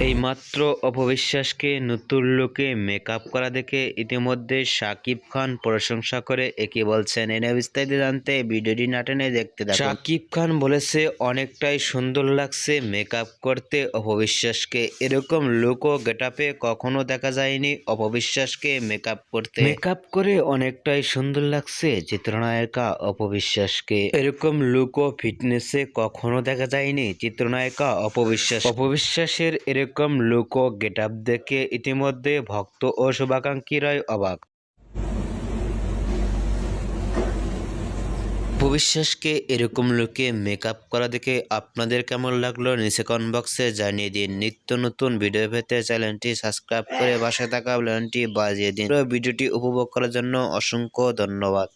এইমাত্র অপবিশ্বাসকে নতুন লোকে মেকআপ করা দেখে ইতিমধ্যে শাকিব খান প্রশংসা করে একে বলছেন। এনে বিস্তারিত জানতে ভিডিওটি না টেনে দেখতে শাকিব খান বলেছে অনেকটাই সুন্দর লাগছে মেকআপ করতে অপবিশ্বাসকে। এরকম লুক ও গেটাপে কখনো দেখা যায়নি অপবিশ্বাসকে মেকআপ করতে। মেকআপ করে অনেকটাই সুন্দর লাগছে চিত্রনায়িকা অপবিশ্বাসকে। এরকম লুক ও ফিটনেসে কখনো দেখা যায়নি চিত্রনায়িকা অপবিশ্বাস। অপবিশ্বাসের এরকম লুক ও গেট আপ দেখে ইতিমধ্যে ভক্ত ও শুভাকাঙ্ক্ষীরাই অবাক। অপবিশ্বাসকে এরকম লুকে মেকআপ করা দেখে আপনাদের কেমন লাগল নিচে কমেন্ট বক্সে জানিয়ে দিন। নিত্য নতুন ভিডিও পেতে চ্যানেলটি সাবস্ক্রাইব করে পাশে থাকা বেলটি বাজিয়ে দিন। ভিডিওটি উপভোগ করার জন্য অসংখ্য ধন্যবাদ।